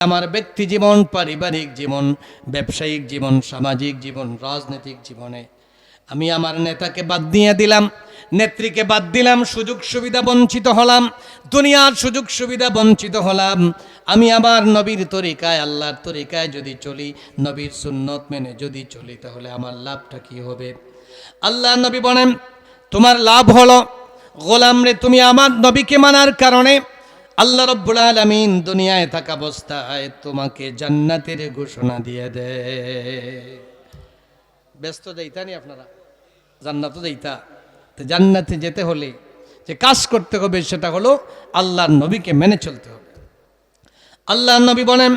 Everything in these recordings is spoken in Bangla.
আমার ব্যক্তি জীবন, পারিবারিক জীবন, ব্যবসায়িক জীবন, সামাজিক জীবন, রাজনৈতিক জীবনে। আমি আমার নেতাকে বাদ দিয়ে দিলাম, নেত্রীকে বাদ দিলাম, সুযোগ সুবিধা বঞ্চিত হলাম, দুনিয়ার সুযোগ সুবিধা বঞ্চিত হলাম। আমি আমার নবীর তরিকায়, আল্লাহর তরিকায় যদি চলি, নবীর সুন্নত মেনে যদি চলি, তাহলে আমার লাভটা কি হবে? আল্লাহ নবী বলেন, তোমার লাভ হলো গোলাম রে, তুমি আমার নবীকে মানার কারণে আল্লাহ রব্বুল আলমিন দুনিয়ায় থাকা অবস্থায় তোমাকে জান্নাতের ঘোষণা দিয়ে দে। ব্যস্ত যাইতা নি আপনারা? জান্নাত যাইতা তো জান্নাতে যেতে হলে যে কাজ করতে হবে সেটা হলো আল্লাহর নবীকে মেনে চলতে হবে। আল্লাহর নবী বলেন,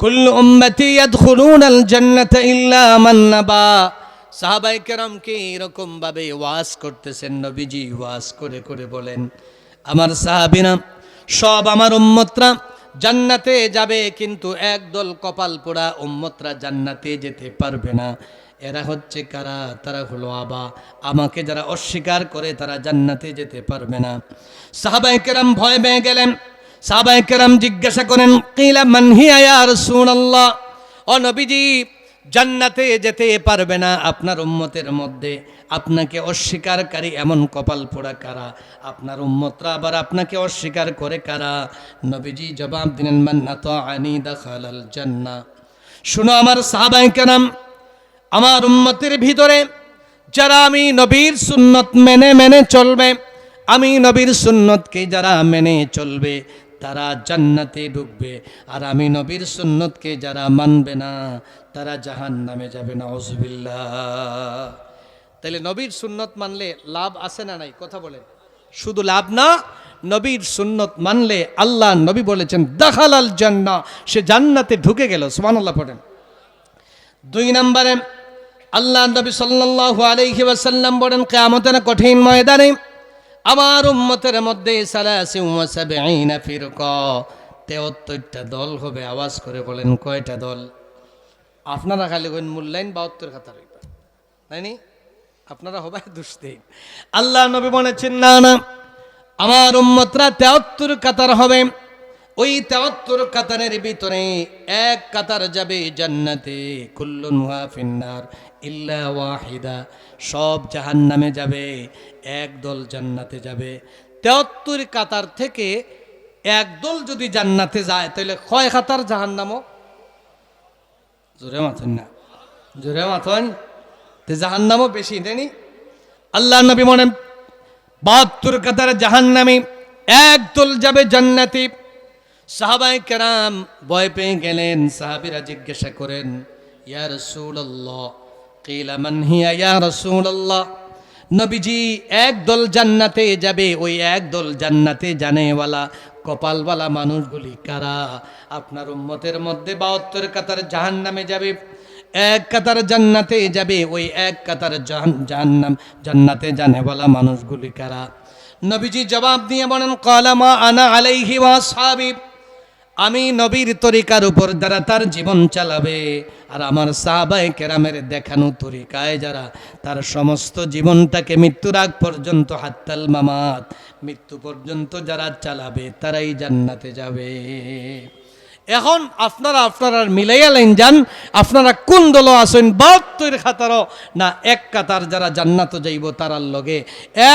কুল্লু উম্মতি ইয়াদখুলুনাল জান্নাতা ইল্লা মান নাবা। সাহাবাই এরকম ভাবে ওয়াজ করতেছেন, নবীজি ওয়াজ করে করে বলেন, আমার সাহাবিনা সব আমার উম্মতরা জান্নাতে যাবে, কিন্তু একদল কপাল পোড়া উম্মতরা জান্নাতে যেতে পারবে না। এরা হচ্ছে কারা? তারা হলো আবা। আমাকে যারা অস্বীকার করে, তারা জান্নাতে যেতে পারবে না। সাহাবাই কেরাম ভয় পেয়ে গেলেন। সাহাবাই কেরাম জিজ্ঞাসা করেন, কিলা মানহিয়া ইয়া রাসূলুল্লাহ? ও নবীজি, জান্নাতে যেতে পারবে না আপনার উম্মতের মধ্যে। আপনাকে অস্বীকারকারী এমন কপাল পোড়া কারা? আপনার উম্মতরা আবার আপনাকে অস্বীকার করে কারা? নবীজি জবাব দিলেন তো আনি জান্না। শুনো আমার সাহাবাই কেরাম, আমার উম্মতের ভিতরে যারা আমি নবীর সুন্নত মেনে মেনে চলবে, আমি নবীর সুন্নতকে যারা মেনে চলবে, তারা জান্নাতে ঢুকবে। আর আমি নবীর সুন্নতকে যারা মানবে না, তারা জাহান নামে যাবে। না অজুবিল্লা তাহলে নবীর সুন্নত মানলে লাভ আছে না নাই? কথা বলেন শুধু লাভ না, নবীর সুন্নত মানলে আল্লাহ নবী বলেছেন, দাখালাল জান্না সে জান্নাতে ঢুকে গেল। সুবহানাল্লাহ পড়েন। দুই নম্বরে, আল্লাহ নবী সাল্লাল্লাহু আলাইহি ওয়াসাল্লাম বলেন, কিয়ামতের কঠিন ময়দানে আমার উম্মতের মধ্যে সালাসি ওয়া সাবঈনা ফিরকা তেহত্তরটা দল হবে। আওয়াজ করে বলেন, কয়টা দল? আপনারা খালি কইন মূল্যায়ন বাহাত্তর খাতা রইবা তাই আপনারা হবাই দুষ্টেই আল্লাহ নবী বলেছেন, না না, আমার উম্মতরা তেহত্তর কাতার হবে। ওই তেহত্তর কাতারের ভিতরে এক কাতার যাবে জান্নাতে, কুল্লুন ফিন্নার, ইল্লা ওয়াহিদা। সব জাহান্নামে যাবে, এক দল জান্নাতে যাবে। তেহত্তর কাতার থেকে এক দল যদি জান্নাতে যায়, তাহলে কয় কাতার জাহান্নামও? জোরে মাথন না। জোরে মাথন। তো জাহান্নামও বেশি নেনি আল্লাহ নবী মনে বাহাত্তর কাতার জাহান্নামি একদল যাবে জান্নাতি। সাহাবাই কেরাম ভয় পেয়ে গেলেন, সাহাবিরা জিজ্ঞাসা করেন, ইয়া রাসূলুল্লাহ, কিলা মান হিয়া, ইয়া রাসূলুল্লাহ? নবীজি একদল জান্নাতে যাবে, ওই একদল জান্নাতে জানেওয়ালা, কপালওয়ালা মানুষগুলি কারা? আপনার উম্মতের মধ্যে বাহাত্তর কাতার জাহান্নামে যাবে। এক কাতার জান্নাতে যাবে, ওই এক কাতার জাহান- জাহান্নাম, জান্নাতে জানেওয়ালা মানুষগুলি কারা? নবীজি জবাব দিয়ে বলেন কলামা আনা আলাইহি ওয়া সাহাবী। আমি নবীর তরিকার উপর যারা তার জীবন চালাবে আর আমার সাহাবায় কেরামের দেখানো তরিকায় যারা তার সমস্ত জীবনটাকে মৃত্যুর আগ পর্যন্ত হাত্তাল মামাত, মৃত্যু পর্যন্ত যারা চালাবে তারাই জান্নাতে যাবে। এখন আপনারা আপনারা মিলাইয়া লাইন যান। আপনারা কোন দল আছেন? বাহাত্তর খাতারও না, এক কাতার যারা জান্নাত যাইব তারার লগে।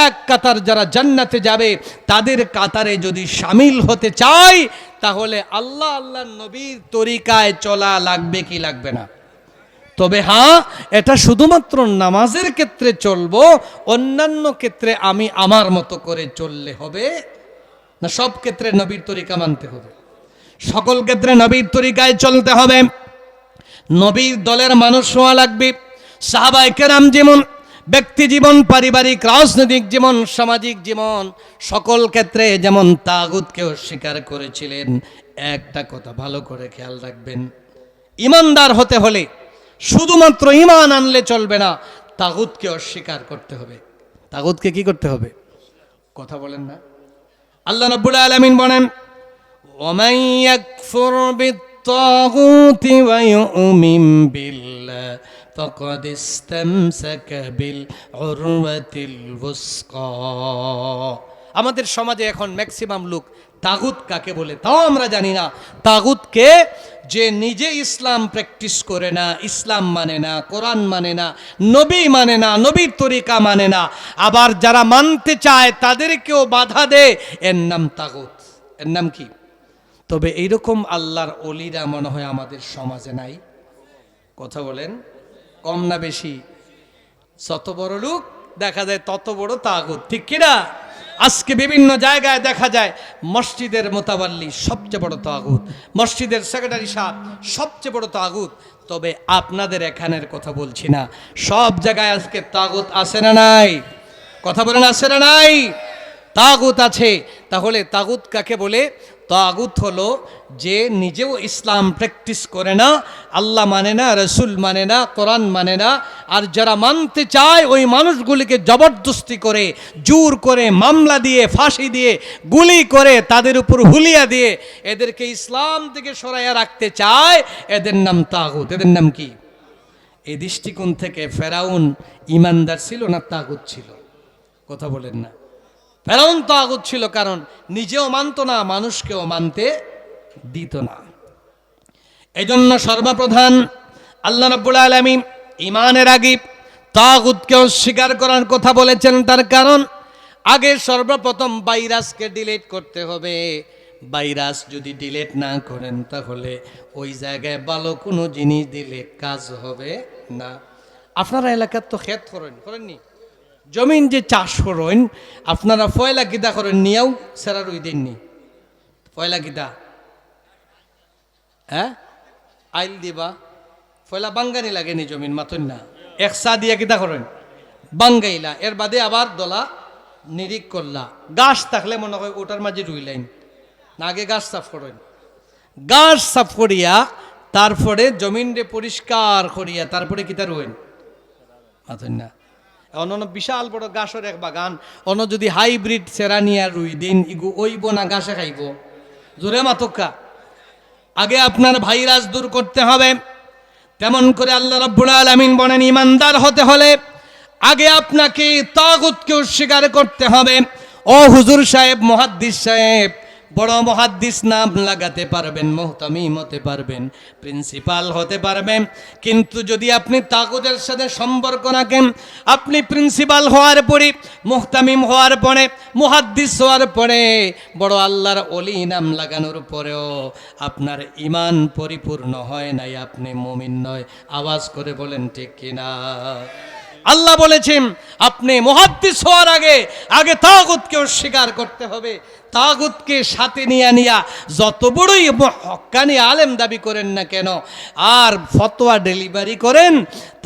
এক কাতার যারা জান্নাতে যাবে, তাদের কাতারে যদি সামিল হতে চাই, তাহলে আল্লাহ আল্লাহ নবীর তরিকায় চলা লাগবে কি লাগবে না? তবে হ্যাঁ এটা শুধুমাত্র নামাজের ক্ষেত্রে চলবো, অন্যান্য ক্ষেত্রে আমি আমার মতো করে চললে হবে? না, সব ক্ষেত্রে নবীর তরিকা মানতে হবে? সকল ক্ষেত্রে নবীর তরিকায় চলতে হবে। নবীর দলের মানুষ হওয়া লাগবে। সাহাবাই কেরাম যেমন, ব্যক্তি জীবন, পারিবারিক, রাজনৈতিক জীবন, সামাজিক জীবন, সকল ক্ষেত্রে যেমন তাগুতকে অস্বীকার করেছিলেন। একটা কথা ভালো করে খেয়াল রাখবেন, ইমানদার হতে হলে শুধুমাত্র ইমান আনলে চলবে না তাগুতকে অস্বীকার করতে হবে। তাগুতকে কি করতে হবে? কথা বলেন না। আল্লাহ রাব্বুল আলামিন বলেন ومن يكفر بالطاغوت ويؤمن بالله فقد استمسك بالعروة الوثقى আমাদের সমাজে এখন ম্যাক্সিমাম লোক তাগুত কাকে বলে তাও আমরা জানি না তাগুতকে যে নিজে ইসলাম প্র্যাকটিস করে না ইসলাম মানে না কোরআন মানে না নবী মানে না নবীর তরিকা মানে না আবার যারা মানতে চায় তাদেরকেও বাধা দেয় এর নাম তাগুত এর নাম কি তবে এইরকম আল্লাহর অলিরা মনে হয় আমাদের সমাজে নাই। কথা বলেন, কম না বেশি? যত বড় লোক দেখা যায়, তত বড় তাগুত। ঠিক কিনা? আজকে বিভিন্ন জায়গায় দেখা যায়, মসজিদের মোতাবাল্লি সবচেয়ে বড় তাগুত। মসজিদের সেক্রেটারি সাহেব সবচেয়ে বড় তাগুত। তবে আপনাদের এখানের কথা বলছি না। সব জায়গায় আজকে তাগুত আসে না নাই? কথা বলেন আসে না নাই? তাগুত আছে। তাহলে তাগুত কাকে বলে? তাগুত হলো যে নিজেও ইসলাম প্র্যাকটিস করে না, আল্লাহ মানে না, রসুল মানে না, কোরআন মানে না, আর যারা মানতে চায় ওই মানুষগুলিকে জবরদস্তি করে, জোর করে মামলা দিয়ে, ফাঁসি দিয়ে, গুলি করে তাদের উপর হুলিয়া দিয়ে এদেরকে ইসলাম থেকে সরাইয়া রাখতে চায়, এদের নাম তাগুত। এদের নাম কি? এই দৃষ্টিকোণ থেকে ফেরাউন ইমানদার ছিল না তাগুত ছিল? কথা বলেন না। ফেরাউন তাগুত ছিল, কারণ নিজেও মানতো না, মানুষকেও মানতে দিত না। এই জন্য সর্বপ্রধান আল্লাহ রব্বুল আলমী ইমানের আগে তাগুতকে অস্বীকার করার কথা বলেছেন, তার কারণ আগে সর্বপ্রথম ভাইরাসকে ডিলিট করতে হবে। ভাইরাস যদি ডিলিট না করেন, তাহলে ওই জায়গায় ভালো কোনো জিনিস দিলে কাজ হবে না। আপনারা এলাকার তো খেত করেন, করেননি? জমিন যে চাষ করেন, আপনারা ফয়লা কিতা করেন নিয়েও সেরা রুই দেননি ফয়লা কিতা হ্যাঁ? আইল দিবা। ফয়লা বাঙ্গানি লাগেনি জমিন, মাতন না। একসা দিয়ে কিতা করেন। বাঙ্গাইলা। এর বাদে আবার দলা নিরিক করলা। গাছ থাকলে মনে হয় ওটার মাঝে রুইলাইন না আগে গাছ সাফ করেন। গাছ সাফ করিয়া তারপরে জমিনরে পরিষ্কার করিয়া তারপরে কিতা রুইন? মাতন না। অন্য বিশাল বড় গাছের এক বাগান। অন্য যদি হাইব্রিড সেরানিয়া রুই দিন, ইগু ওইব না গাছে খাইব। জোরে মাতক্কা। আগে আপনার ভাইরাস দূর করতে হবে। তেমন করে আল্লাহ রাব্বুল আলামিন বলেন, ইমানদার হতে হলে আগে আপনাকে তাগুতকে অস্বীকার করতে হবে। ও হুজুর সাহেব, মহাদ্দিস সাহেব বড় মহাদ্দিস নাম লাগাতে পারবেন, মোহতামিম হতে পারবেন, প্রিন্সিপাল হতে পারবেন। কিন্তু যদি আপনি তাগুদের সাথে সম্পর্ক রাখেন, আপনি প্রিন্সিপাল হওয়ার পরে, মোহতামিম হওয়ার পরে, মুহাদ্দিস হওয়ার পরে, বড় আল্লাহর অলি নাম লাগানোর পরেও আপনার ইমান পরিপূর্ণ হয় নাই, আপনি মুমিন নয়। আওয়াজ করে বলেন, ঠিক কিনা? আল্লাহ বলেছেন, আপনি মহাদ্দিস হওয়ার আগে আগে তাগুতকে অস্বীকার করতে হবে। তাগুতকে সাথে নিয়ে নিয়া, যত বড়ই হক্কানি আলেম দাবি করেন না কেন, আর ফতোয়া ডেলিভারি করেন,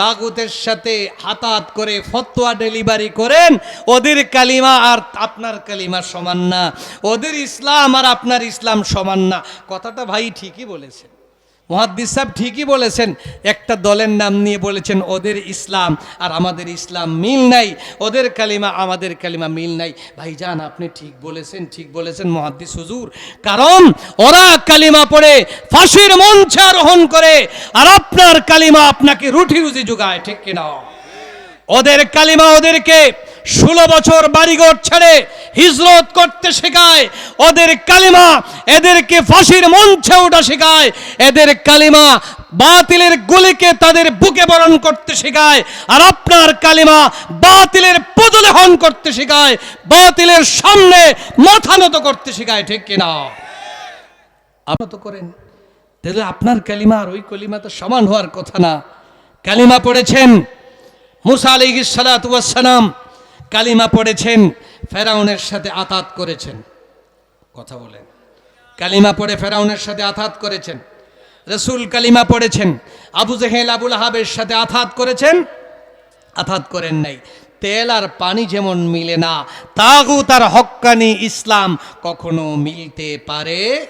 তাগুতের সাথে হাতাত করে ফতোয়া ডেলিভারি করেন, ওদের কালিমা আর আপনার কালিমা সমান না। ওদের ইসলাম আর আপনার ইসলাম সমান না। কথাটা ভাই ঠিকই বলেছেন। মহাদ্দিস সাহেব ঠিকই বলেছেন, একটা দলের নাম নিয়ে বলেছেন, ওদের ইসলাম আর আমাদের ইসলাম মিল নাই, ওদের কালিমা, আমাদের কালিমা মিল নাই। ভাইজান, আপনি ঠিক বলেছেন ঠিক বলেছেন মহাদ্দিস হুজুর। কারণ ওরা কালিমা পড়ে, ফাঁসির মঞ্চে আরোহণ করে, আর আপনার কালিমা আপনাকে রুটি রুজি যোগায়, ঠিক কিনা? ওদের কালিমা ওদেরকে ষোলো বছর বাড়িঘর ছেড়ে হিজরত করতে শেখায়। ওদের কালিমা এদেরকে ফাঁসির মঞ্চে ওঠা শেখায়। এদের কালিমা বাতিলের গুলিকে তাদের বুকে বরণ করতে শেখায়। আর আপনার কালিমা বাতিলের পদলেহন করতে শেখায়। বাতিলের সামনে মাথা নত করতে শেখায়, ঠিক কিনা আপনি তো করেন। তাহলে আপনার কালিমা আর ওই কালিমা তো সমান হওয়ার কথা না। কালিমা পড়েছেন মুসা আলী সালাম। কালিমা পড়েছেন, ফেরাউনের সাথে আতাত করেছেন। কথা বলেন। কালিমা পড়ে ফেরাউনের সাথে আতাত করেছেন। রসুল কালিমা পড়েছেন, আবু জেহেল, আবুল আহাবের সাথে আথাত করেছেন। আথাত করেন নাই। তেল আর পানি যেমন মিলে না তাগু তার হক্কানি ইসলাম কখনো মিলতে পারে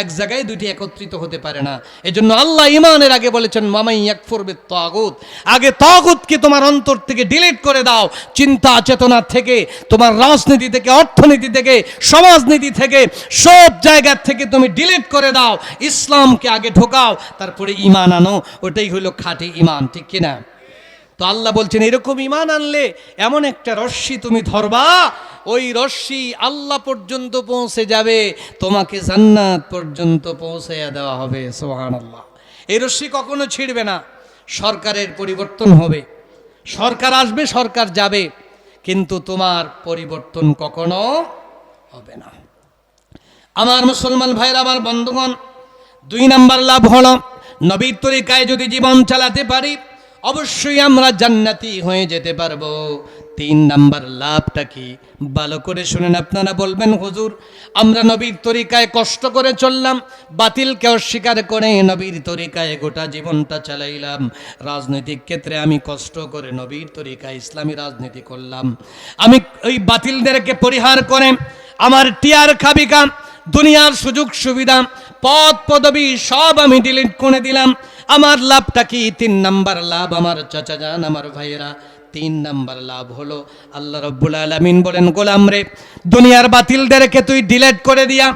এক জায়গায় দুটি একত্রিত হতে পারে না। এজন্য আল্লাহ ইমানের আগে বলেছেন, মামাই একফরবে তাগুত আগে তাগুতকে তোমার অন্তর থেকে ডিলিট করে দাও। চিন্তা, চেতনা থেকে, তোমার রাজনীতি থেকে, অর্থনীতি থেকে, সমাজনীতি থেকে, সব জায়গা থেকে তুমি ডিলিট করে দাও। ইসলামকে আগে ঢোকাও, তারপরে ইমান আনো। ওটাই হলো খাঁটি ইমান ঠিক কিনা তো আল্লাহ বলছেন, এরকম ইমান আনলে এমন একটা রশ্মি তুমি ধরবা ওই রশ্মি আল্লাহ পর্যন্ত পৌঁছে যাবে, তোমাকে জান্নাত পর্যন্ত পৌঁছে দেওয়া হবে সোহান আল্লাহ এই রশ্মি কখনো ছিঁড়বে না, সরকারের পরিবর্তন হবে। সরকার আসবে, সরকার যাবে, কিন্তু তোমার পরিবর্তন কখনো হবে না। আমার মুসলমান ভাইয়ের, আমার বন্ধুগণ, দুই নাম্বার লাভ হলো, নবীর তরিকায় যদি জীবন চালাতে পারি, অবশ্যই আমরা জান্নাতি হয়ে যেতে পারব। তিন নাম্বার লাভটা কি? ভালো করে শুনেন আপনারা বলবেন, হুজুর, আমরা নবীর তরিকায় কষ্ট করে চললাম, বাতিলকে অস্বীকার করে নবীর তরিকায় গোটা জীবনটা চালাইলাম। রাজনৈতিক ক্ষেত্রে আমি কষ্ট করে নবীর তরিকায় ইসলামী রাজনীতি করলাম। আমি ওই বাতিলদেরকে পরিহার করে আমার টিয়ার খাবিকা, দুনিয়ার সুযোগ সুবিধা পদ পদবি সব আমি ডিলিট করে দিলাম। আমার লাভটা কি? তিন নাম্বার লাভ আমার চাচা যান, আমার ভাইয়েরা। তিন নাম্বার লাভ হলো। আল্লাহ রব্বুল আলমিন বলেন, গোলাম রে, দুনিয়ার বাতিলদেরকে তুই ডিলেট করে দিয়া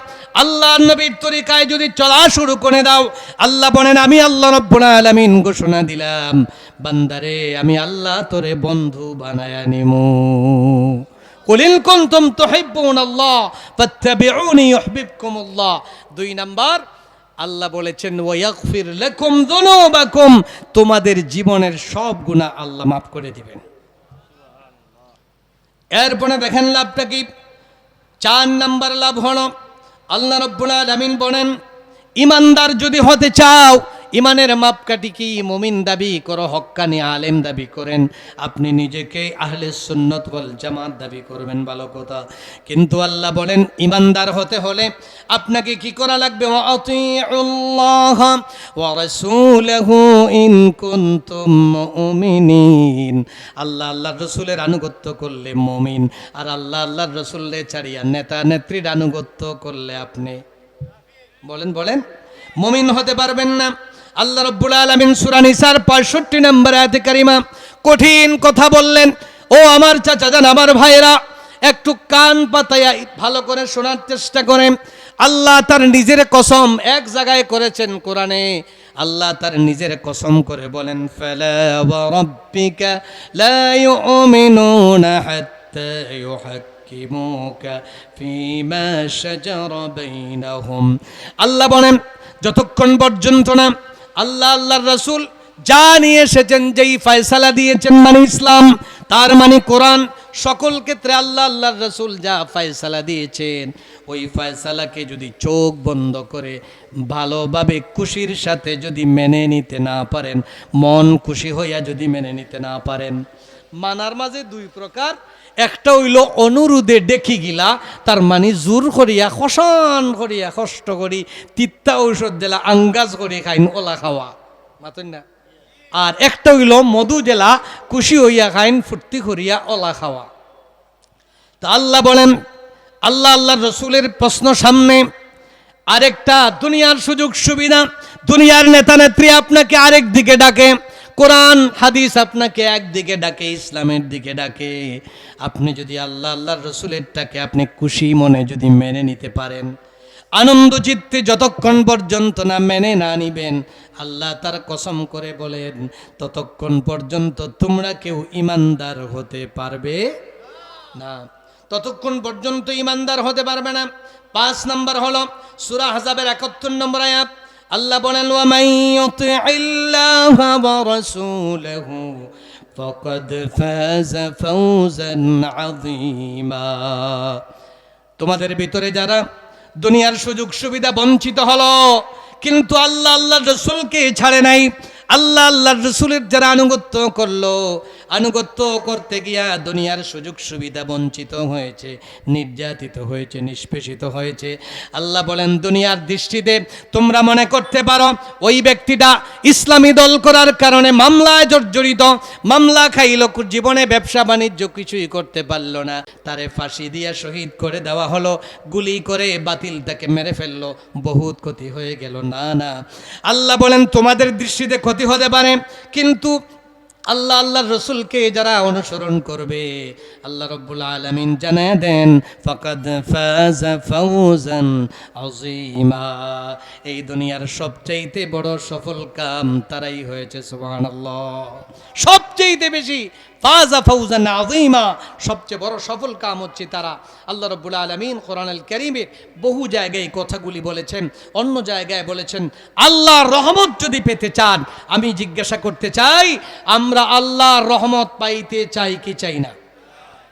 আল্লাহ নবীর তরিকায় যদি চলা শুরু করে দাও, আল্লাহ বলেন, আমি আল্লাহ রব্বুল আলমিন ঘোষণা দিলাম। বান্দারে, আমি আল্লাহ তোরে বন্ধু বানায়া নিমু। কুলিল কুনতুম তুহিব্বুন আল্লাহ ফাত্তাবিউনি ইউহিব্বুকুমুল্লাহ। দুই নাম্বার, আল্লাহ বলেছেন, ওয়াগফির লাকুম যুনুবাকুম। তোমাদের জীবনের সব গুনাহ আল্লাহ মাফ করে দিবেন। এরপরে দেখেন লাভটা কি? চার নাম্বার লাভ হল, আল্লাহ রব্বুল আলামিন বলেন, ইমানদার যদি হতে চাও ইমানের মাপকাঠি কি? মমিন দাবি করো, হক্কানি আলেম দাবি করেন। আপনি নিজেকে আহলে সুন্নত বল জামাত দাবি করবেন, ভালো কথা। কিন্তু আল্লাহ বলেন, ইমানদার হতে হলে আপনাকে কি করা লাগবে? আল্লাহ আল্লাহর রসুলের আনুগত্য করলে মমিন, আর আল্লাহ আল্লাহর রসুলের ছাড়িয়া নেতা নেত্রীর আনুগত্য করলে আপনি। বলেন বলেন। মমিন হতে পারবেন না। আল্লাহ রব্বুল আলমিন সুরা নিসার পঁয়ষট্টি নম্বর আয়াতে কারিমা কঠিন কথা বললেন। ও আমার চাচা যান আমার ভাইয়েরা, একটু কান পাতায়া ভালো করে শোনার চেষ্টা করেন। আল্লাহ তার নিজের কসম এক জায়গায় করেছেন কোরআনে। আল্লাহ তার নিজের কসম করে বলেন আল্লাহ বলেন, যতক্ষণ পর্যন্ত না আল্লাহ আল্লাহর রসুল যা নিয়ে এসেছেন, যেই ফয়সালা দিয়েছেন মানে ইসলাম, তার মানে কোরআন, সকল ক্ষেত্রে আল্লাহ আল্লাহর রসুল যা ফয়সালা দিয়েছেন, ওই ফয়সালাকে যদি চোখ বন্ধ করে ভালোভাবে খুশির সাথে যদি মেনে নিতে না পারেন, মন খুশি হইয়া যদি মেনে নিতে না পারেন মানার মাঝে দুই প্রকার। একটা হইল অনুরোধে দেখি গিলা, তার মানে জোর করিয়া খসান করিয়া, কষ্ট করি, তিত্তা ঔষধ দিলা, আঙ্গাজ করি খাইন, ওলা খাওয়া। মাতন না? আর একটা হইল মধু জেলা খুশি হইয়া খাইন, ফুর্তি করিয়া, ওলা খাওয়া। তা আল্লাহ বলেন, আল্লাহ আল্লাহ রসুলের প্রশ্ন সামনে, আরেকটা দুনিয়ার সুযোগ সুবিধা, দুনিয়ার নেতা নেত্রী আপনাকে আরেক দিকে ডাকে কোরআন, হাদিস আপনাকে একদিকে ডাকে, ইসলামের দিকে ডাকে। আপনি যদি আল্লাহ, আল্লাহর রসুলেরটাকে আপনি খুশি মনে যদি মেনে নিতে পারেন। আনন্দ চিত্তে যতক্ষণ পর্যন্ত না মেনে না নিবেন, আল্লাহ তার কসম করে বলেন, ততক্ষণ পর্যন্ত তোমরা কেউ ইমানদার হতে পারবে না। ততক্ষণ পর্যন্ত ইমানদার হতে পারবে না। পাঁচ নম্বর হলো, সুরা হাজাবের একাত্তর নম্বর আয়াত আল্লাহ বলেন আযীমা। তোমাদের ভিতরে যারা দুনিয়ার সুযোগ সুবিধা বঞ্চিত হলো, কিন্তু আল্লাহ আল্লাহ রসুলকে ছাড়ে নাই, আল্লাহ আল্লাহ রসুলের যারা আনুগত্য করল আনুগত্য করতে গিয়া দুনিয়ার সুযোগ সুবিধা বঞ্চিত হয়েছে, নির্যাতিত হয়েছে, নিষ্পেষিত হয়েছে। আল্লাহ বলেন, দুনিয়ার দৃষ্টিতে তোমরা মনে করতে পারো, ওই ব্যক্তিটা ইসলামী দল করার কারণে মামলায় জর্জরিত, মামলা খাইল, জীবনে ব্যবসা বাণিজ্য কিছুই করতে পারল না। তারে ফাঁসি দিয়ে শহীদ করে দেওয়া হলো, গুলি করে বাতিল তাকে মেরে ফেলল, বহুত ক্ষতি হয়ে গেল। না না। আল্লাহ বলেন, তোমাদের দৃষ্টিতে ক্ষতি হতে পারে, কিন্তু আল্লাহ আল্লাহ রসুলকে যারা অনুসরণ করবে, আল্লাহ রব্বুল আলমিন জানায় দেন, ফকদ ফাউজান এই দুনিয়ার সবচাইতে বড় সফল কাম তারাই হয়েছে, সুবহানাল্লাহ। সবচাইতে বেশি ফাজা ফাউজান আজিমা সবচেয়ে বড় সফল কাম হচ্ছে তারা। আল্লাহ রব্বুল আলমিন কোরআনুল করিমের বহু জায়গায় এই কথাগুলি বলেছেন, অন্য জায়গায় বলেছেন, আল্লাহর রহমত যদি পেতে চান, আমি জিজ্ঞাসা করতে চাই, আমরা আল্লাহর রহমত পাইতে চাই কি চাই না?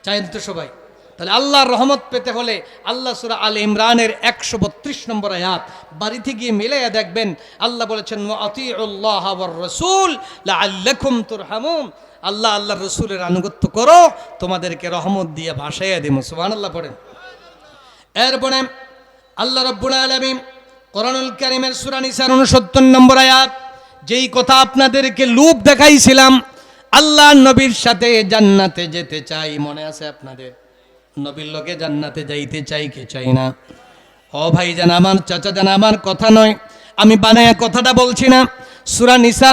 চাই তো সবাই। তাহলে আল্লাহর রহমত পেতে হলে আল্লাহ সুরা আল ইমরানের একশো বত্রিশ নম্বর আয়াত বাড়িতে গিয়ে মিলাইয়া দেখবেন, আল্লাহ বলেছেন আতিউল্লাহ রসুল আল্লাকুম তুরহামুম আল্লাহ আল্লাহ রসুলের আনুগত্য করো, তোমাদেরকে রহমত দিয়ে ভাসাইয়া দিব সুবহান আল্লাহ পড়েন। এরপরে আল্লাহ রব্বুল আলমিন কোরআনুল কারিমের সূরা নিসার উনসত্তর নম্বর আয়াত, যেই কথা আপনাদেরকে লুপ দেখাইছিলাম, আল্লাহ নবীর সাথে জান্নাতে যেতে চাই, মনে আছে আপনাদের? নবীর লোকে জান্নাতে যাইতে চাই কে চাই না? ও ভাই জান আমার চাচা জান, আমার কথা নয়, আমি বানায় কথাটা বলছি না। সুরা নিসা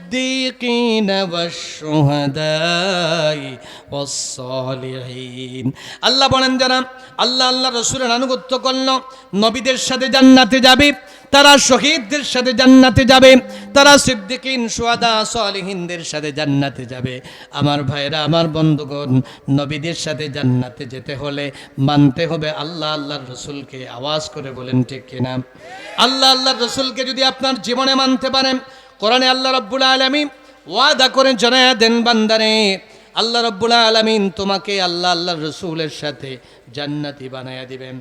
والصديقين والشهداء والصالحين আল্লাহ বলেন যারা আল্লাহ আল্লাহ রসুলের আনুগত্য করল নবীদের সাথে জান্নাতে যাবে তারা শহীদদের সাথে জান্নাতে যাবে তারা সিদ্দিকিন সোয়াদা সালিহিনদের সাথে জান্নাতে যাবে আমার ভাইরা আমার বন্ধুগণ নবীদের সাথে জান্নাতে যেতে হলে মানতে হবে আল্লাহ আল্লাহর রসুলকে আওয়াজ করে বলেন ঠিক কিনা আল্লাহ আল্লাহর রসুলকে যদি আপনার জীবনে মানতে পারেন কোরআনে আল্লাহ রব্বুল আলমী ওয়াদা করে জানায় দেন বান্দারে, আল্লাহ রব্বুল আলমিন তোমাকে আল্লাহ আল্লাহ রসুলের সাথে জান্নাতি বানায়া দিবেন।